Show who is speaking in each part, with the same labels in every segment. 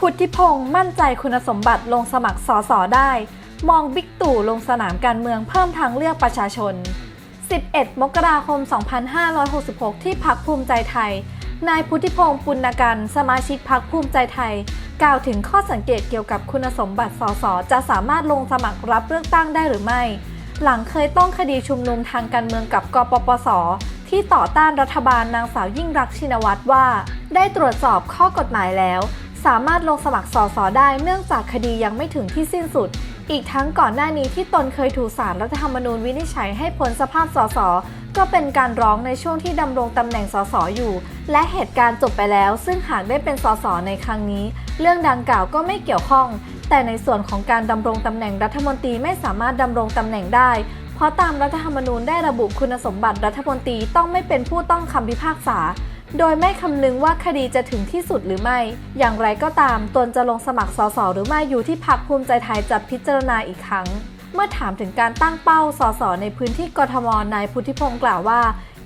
Speaker 1: พุทธิพงศ์มั่นใจคุณสมบัติลงสมัครสอสอได้ มองบิ๊กตู่ลงสนามการเมืองเพิ่มทางเลือกประชาชน 11 มกราคม 2566 ที่พักภูมิใจไทย นายพุทธิพงศ์ปุณกันสมาชิกพักภูมิใจไทย กล่าวถึงข้อสังเกตเกี่ยวกับคุณสมบัติสสจะสามารถลงสมัครรับเลือกตั้งได้หรือไม่ หลังเคยต้องคดีชุมนุมทางการเมืองกับกปปสที่ต่อต้านรัฐบาลนางสาวยิ่งรักชินวัตรว่า ได้ตรวจสอบข้อกฎหมายแล้ว สามารถลงสมัครสสได้เนื่องจากคดียังไม่ถึงที่สิ้นสุด อีกทั้งก่อนหน้านี้ที่ตนเคยถูกศาลรัฐธรรมนูญวินิจฉัยให้พ้นสภาพสสก็เป็นการร้องในช่วงที่ดำรงตำแหน่งสสอยู่ และเหตุการณ์จบไปแล้ว ซึ่งหากได้เป็นสสในครั้งนี้ เรื่องดังกล่าวก็ไม่เกี่ยวข้อง แต่ในส่วนของการดำรงตำแหน่งรัฐมนตรีไม่สามารถดำรงตำแหน่งได้ เพราะตามรัฐธรรมนูญได้ระบุคุณสมบัติรัฐมนตรีต้องไม่เป็นผู้ต้องคำพิพากษา โดยไม่คำนึงว่าคดีจะถึงที่สุดหรือไม่ อย่างไรก็ตามตนจะลงสมัครสสหรือไม่อยู่ที่พักภูมิใจไทยจะพิจารณาอีกครั้ง เมื่อถามถึงการตั้งเป้าสสในพื้นที่กทมนายพุทธิพงศ์กล่าวว่า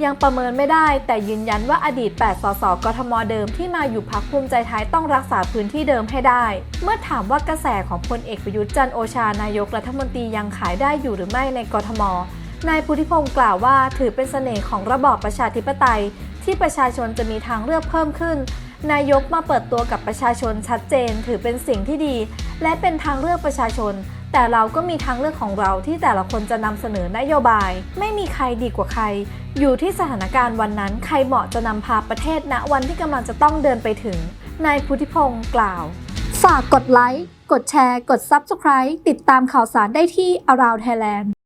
Speaker 1: ยังประเมินไม่ได้ แต่ยืนยันว่าอดีต 8 สสกทมเดิมที่มาอยู่พักภูมิใจไทยต้องรักษาพื้นที่เดิมให้ได้ เมื่อถามว่ากระแสของพลเอกประยุทธ์จันโอชานายกรัฐมนตรียังขายได้อยู่หรือไม่ในกทม นายพุทธิพงศ์กล่าวว่าถือเป็นเสน่ห์ของระบอบประชาธิปไตย ที่ประชาชนจะมีทางเลือกเพิ่มขึ้น นายกมาเปิดตัวกับประชาชนชัดเจน ถือเป็นสิ่งที่ดี และเป็นทางเลือกประชาชน แต่เราก็มีทางเลือกของเราที่แต่ละคนจะนำเสนอนโยบาย ไม่มีใครดีกว่าใคร อยู่ที่สถานการณ์วันนั้น ใครเหมาะจะนำพาประเทศณวันที่กำลังจะต้องเดินไปถึงนายพุทธิพงศ์กล่าว ฝากกดไลค์กดแชร์ กด Subscribe ติดตามข่าวสารได้ที่ Around Thailand